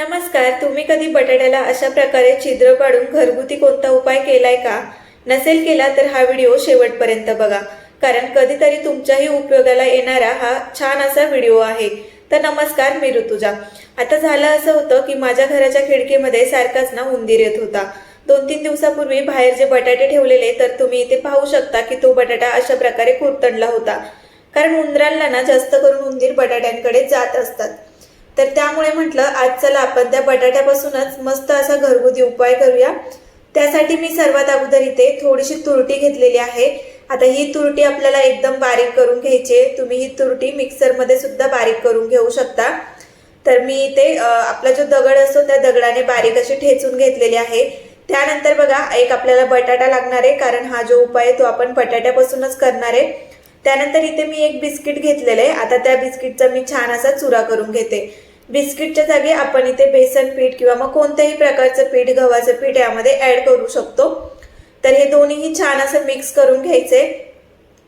नमस्कार तुम्ही कधी बटाट्याला अशा प्रकारे छिद्र पाडून घरगुती कोणता उपाय केलाय का? नसेल केला तर हा व्हिडिओ शेवटपर्यंत बघा. कारण कधीतरी तुमच्याही उपयोगाला येणारा हा छान असा व्हिडिओ आहे. तर नमस्कार मी ऋतुजा. आता झालं असं होतं की माझ्या घराच्या खिडकीमध्ये सारखाच ना उंदीर येत होता. दोन तीन दिवसापूर्वी बाहेर जे बटाटे ठेवलेले तर तुम्ही इथे पाहू शकता की तो बटाटा अशा प्रकारे कुरतडला होता. कारण उंदरांना ना जास्त करून उंदीर बटाट्यांकडे जात असतात. तर त्यामुळे म्हटलं आज चला आपण त्या बटाट्यापासूनच मस्त असा घरगुती उपाय करूया. त्यासाठी मी सर्वात अगोदर इथे थोडीशी तुरटी घेतलेली आहे. आता ही तुरटी आपल्याला एकदम बारीक करून घ्यायची आहे. तुम्ही ही तुरटी मिक्सरमध्ये सुद्धा बारीक करून घेऊ शकता. तर मी इथे आपला जो दगड असतो त्या दगडाने बारीक अशी ठेचून घेतलेली आहे. त्यानंतर बघा एक आपल्याला बटाटा लागणार आहे कारण हा जो उपाय आहे तो आपण बटाट्यापासूनच करणार आहे. त्यानंतर इथे मी एक बिस्किट घेतलेलं आहे. आता त्या बिस्किटचा मी छान असा चुरा करून घेते. बिस्किटच्या जागी आपण इथे बेसन पीठ किंवा मग कोणत्याही प्रकारचं पीठ गव्हाचं पीठ यामध्ये ॲड करू शकतो. तर हे दोन्हीही छान असं मिक्स करून घ्यायचे.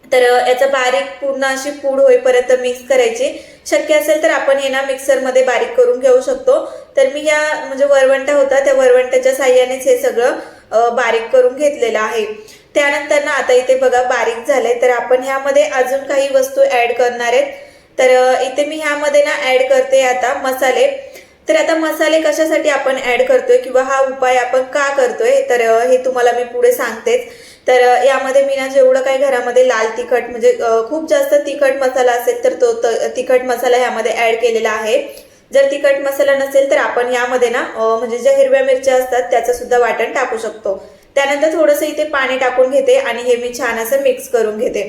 तर याचं बारीक पूर्ण अशी पूड होईपर्यंत मिक्स करायची. शक्य असेल तर आपण हे ना मिक्सरमध्ये बारीक करून घेऊ शकतो. तर मी या म्हणजे वरवंटा होता त्या वरवंट्याच्या साह्यानेच हे सगळं बारीक करून घेतलेलं आहे. त्यानंतर ना आता इथे बघा बारीक झालंय. तर आपण ह्यामध्ये अजून काही वस्तू ऍड करणार आहेत. तर इथे मी ह्यामध्ये ना ऍड करते आता मसाले. तर आता मसाले कशासाठी आपण ऍड करतोय किंवा हा उपाय आपण का करतोय? तर हे तुम्हाला मी पुढे सांगतेच. तर यामध्ये मी ना जेवढं काही घरामध्ये लाल तिखट म्हणजे खूप जास्त तिखट मसाला असेल तर तो त- तिखट मसाला ह्यामध्ये ऍड केलेला आहे. जर तिखट मसाला नसेल तर आपण यामध्ये ना म्हणजे ज्या हिरव्या मिरच्या असतात त्याचं सुद्धा वाटण टाकू शकतो. त्यानंतर थोडंसं इथे पाणी टाकून घेते आणि हे मी छान असं मिक्स करून घेते.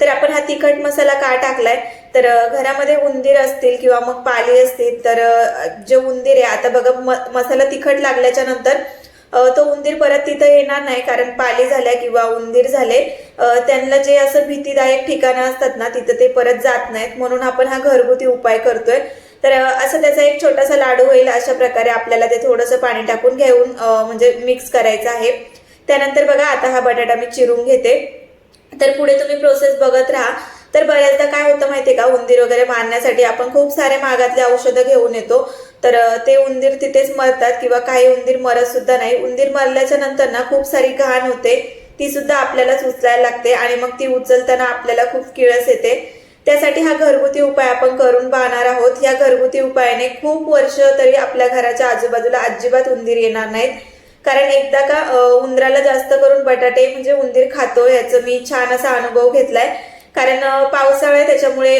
तर आपण हा तिखट मसाला का टाकलाय? तर घरामध्ये उंदीर असतील किंवा मग पाली असतील तर जे उंदीर आहे आता बघा म- मसाला तिखट लागल्याच्या नंतर तो उंदीर परत तिथं येणार नाही कारण पाली झाल्या किंवा उंदीर झाले त्यांना जे असं भीतीदायक ठिकाणं असतात ना तिथं ते परत जात नाहीत. म्हणून आपण हा घरगुती उपाय करतोय. तर असं त्याचा एक छोटासा लाडू होईल अशा प्रकारे आपल्याला ते थोडंसं पाणी टाकून घेऊन म्हणजे मिक्स करायचं आहे. त्यानंतर बघा आता हा बटाटा मी चिरून घेते. तर पुढे तुम्ही प्रोसेस बघत राहा. तर बऱ्याचदा काय होतं माहितीये का? उंदीर वगैरे मारण्यासाठी आपण खूप सारे मागातले औषधं घेऊन येतो. तर ते उंदीर तिथेच मरतात किंवा काही उंदीर मरत सुद्धा नाही. उंदीर मरल्याच्या नंतर ना खूप सारी घाण होते. ती सुद्धा आपल्यालाच उचलायला लागते आणि मग ती उचलताना आपल्याला खूप किळस येते. त्यासाठी हा घरगुती उपाय आपण करून पाहणार आहोत. या घरगुती उपायाने खूप वर्ष तरी आपल्या घराच्या आजूबाजूला अजिबात उंदीर येणार नाहीत. कारण एकदा का उंदराला जास्त करून बटाटे म्हणजे उंदीर खातो याचं मी छान असा अनुभव घेतलाय. कारण पावसाळा आहे त्याच्यामुळे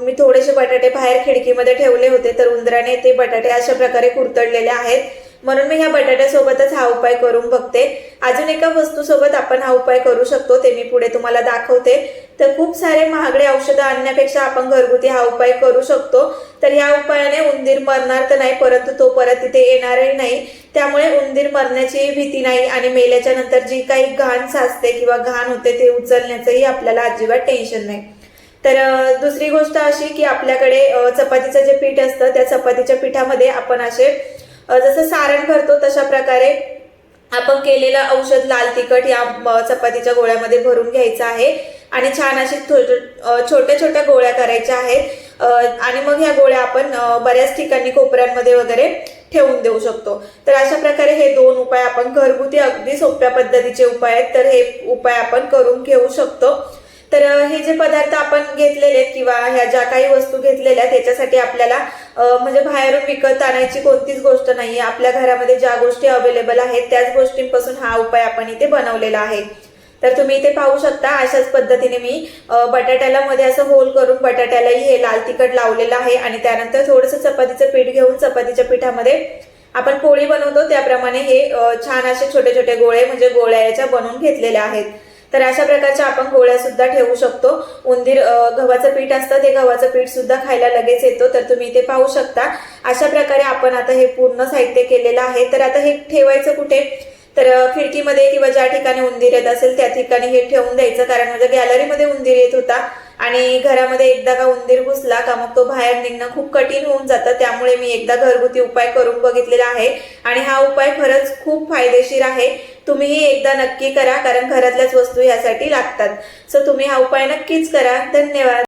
मी थोडेसे बटाटे बाहेर खिडकीमध्ये ठेवले होते तर उंदराने ते बटाटे अशा प्रकारे कुरतडलेले आहेत. म्हणून मी ह्या बटाट्यासोबतच हा उपाय करून बघते. अजून एका वस्तूसोबत आपण हा उपाय करू शकतो ते मी पुढे तुम्हाला दाखवते. तर खूप सारे महागडे औषधं आणण्यापेक्षा आपण घरगुती हा उपाय करू शकतो. तर ह्या उपायाने उंदीर मरणार तर नाही परंतु तो परत तिथे येणारही नाही. त्यामुळे उंदीर मरण्याची भीती नाही आणि मेल्याच्या नंतर जी काही घाण साचते किंवा घाण होते ते उचलण्याचंही आपल्याला अजिबात टेन्शन नाही. तर दुसरी गोष्ट अशी की आपल्याकडे चपातीचं जे पीठ असतं त्या चपातीच्या पिठामध्ये आपण असे जसं सारण भरतो तशा प्रकारे आपण केलेलं औषध लाल तिखट या चपातीच्या गोळ्यामध्ये भरून घ्यायचं आहे. आणि छान अशी छोट्या छोट्या गोळ्या करायच्या आहेत. आणि मग ह्या गोळ्या आपण बऱ्याच ठिकाणी कोपऱ्यांमध्ये वगैरे ठेवून देऊ शकतो. तर अशा प्रकारे हे दोन उपाय आपण घरगुती अगदी सोप्या पद्धतीचे उपाय आहेत. तर हे उपाय आपण करून घेऊ शकतो. तर हे जे पदार्थ आपण घेतलेले आहेत किंवा ह्या ज्या काही वस्तू घेतलेल्या आहेत त्याच्यासाठी आपल्याला म्हणजे बाहेरून विकत आणायची कोणतीच गोष्ट नाही आपल्या घरामध्ये ज्या गोष्टी अवेलेबल आहेत त्याच गोष्टींपासून हा उपाय आपण इथे बनवलेला आहे. तर तुम्ही इथे पाहू शकता अशाच पद्धतीने मी बटाट्याला मध्ये असं होल करून बटाट्यालाही हे लाल तिखट लावलेलं आहे आणि त्यानंतर थोडंसं चपातीचं पीठ घेऊन चपातीच्या पिठामध्ये आपण पोळी बनवतो. त्याप्रमाणे हे छान असे छोटे छोटे गोळे म्हणजे गोळ्या याच्या बनवून घेतलेल्या आहेत. तर अशा प्रकारच्या आपण गोळ्या सुद्धा ठेवू शकतो. उंदीर गव्हाचं पीठ असतं ते गव्हाचं पीठ सुद्धा खायला लगेच येतो तर तुम्ही इथे पाहू शकता. अशा प्रकारे आपण आता हे पूर्ण साहित्य केलेलं आहे. तर आता हे ठेवायचं कुठे? तर खिडकीमध्ये किंवा ज्या ठिकाणी उंदीर येत असेल त्या ठिकाणी हे ठेवून द्यायचं. कारण माझ्या गॅलरीमध्ये उंदीर येत होता. आणि घरामध्ये एकदा का उंदीर घुसला का मग तो बाहेर निघणं खूप कठीण होऊन जातं. त्यामुळे मी एकदा घरगुती उपाय करून बघितलेला आहे. आणि हा उपाय खरंच खूप फायदेशीर आहे. तुम्हीही एकदा नक्की करा कारण घरातल्याच वस्तू यासाठी लागतात. सो तुम्ही हा उपाय नक्कीच करा. धन्यवाद.